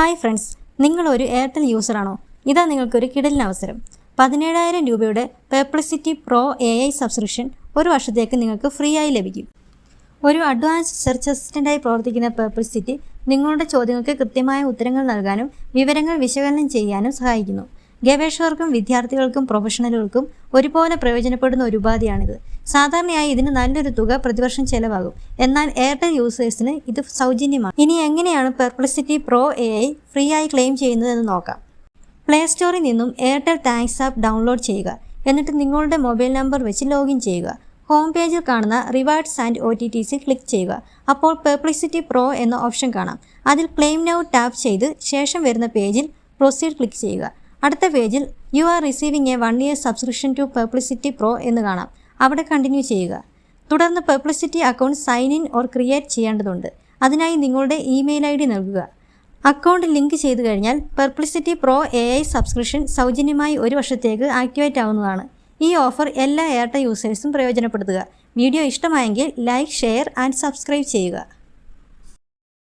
Hi friends നിങ്ങൾ നിങ്ങളൊരു Airtel യൂസറാണോ? ഇതാ നിങ്ങൾക്കൊരു കിടലിന് അവസരം. പതിനേഴായിരം രൂപയുടെ Perplexity pro A I subscription ഒരു വർഷത്തേക്ക് നിങ്ങൾക്ക് ഫ്രീ ആയി ലഭിക്കും. ഒരു അഡ്വാൻസ് സെർച്ച് അസിസ്റ്റന്റായി പ്രവർത്തിക്കുന്ന പെർപ്ലസിറ്റി നിങ്ങളുടെ ചോദ്യങ്ങൾക്ക് കൃത്യമായ ഉത്തരങ്ങൾ നൽകാനും വിവരങ്ങൾ വിശകലനം ചെയ്യാനും സഹായിക്കുന്നു. ഗവേഷകർക്കും വിദ്യാർത്ഥികൾക്കും പ്രൊഫഷണലുകൾക്കും ഒരുപോലെ പ്രയോജനപ്പെടുന്ന ഒരു ഉപാധിയാണിത്. സാധാരണയായി ഇതിന് നല്ലൊരു തുക പ്രതിവർഷം ചെലവാകും. എന്നാൽ എയർടെൽ യൂസേഴ്സിന് ഇത് സൗജന്യമാണ്. ഇനി എങ്ങനെയാണ് Perplexity pro A I free ആയി ക്ലെയിം ചെയ്യുന്നതെന്ന് നോക്കാം. പ്ലേ സ്റ്റോറിൽ നിന്നും എയർടെൽ താങ്ക്സ് ആപ്പ് ഡൗൺലോഡ് ചെയ്യുക. എന്നിട്ട് നിങ്ങളുടെ മൊബൈൽ നമ്പർ വെച്ച് ലോഗിൻ ചെയ്യുക. ഹോം പേജിൽ കാണുന്ന rewards and O T T C click ചെയ്യുക. അപ്പോൾ പെർപ്ലിസിറ്റി പ്രോ എന്ന ഓപ്ഷൻ കാണാം. അതിൽ ക്ലെയിം നൗ ടാപ്പ് ചെയ്ത് ശേഷം വരുന്ന പേജിൽ പ്രൊസീഡ് ക്ലിക്ക് ചെയ്യുക. അടുത്ത പേജിൽ you are receiving a one year subscription to Perplexity pro എന്ന് കാണാം. അവിടെ കണ്ടിന്യൂ ചെയ്യുക. തുടർന്ന് Perplexity account sign in or create ചെയ്യേണ്ടതുണ്ട്. അതിനായി നിങ്ങളുടെ ഇമെയിൽ ഐ ഡി നൽകുക. അക്കൗണ്ട് ലിങ്ക് ചെയ്തു കഴിഞ്ഞാൽ Perplexity pro A I subscription സൗജന്യമായി ഒരു വർഷത്തേക്ക് ആക്ടിവേറ്റ് ആവുന്നതാണ്. ഈ ഓഫർ എല്ലാ എയർടെൽ യൂസേഴ്സും പ്രയോജനപ്പെടുത്തുക. വീഡിയോ ഇഷ്ടമായെങ്കിൽ ലൈക്ക് ഷെയർ ആൻഡ് സബ്സ്ക്രൈബ് ചെയ്യുക.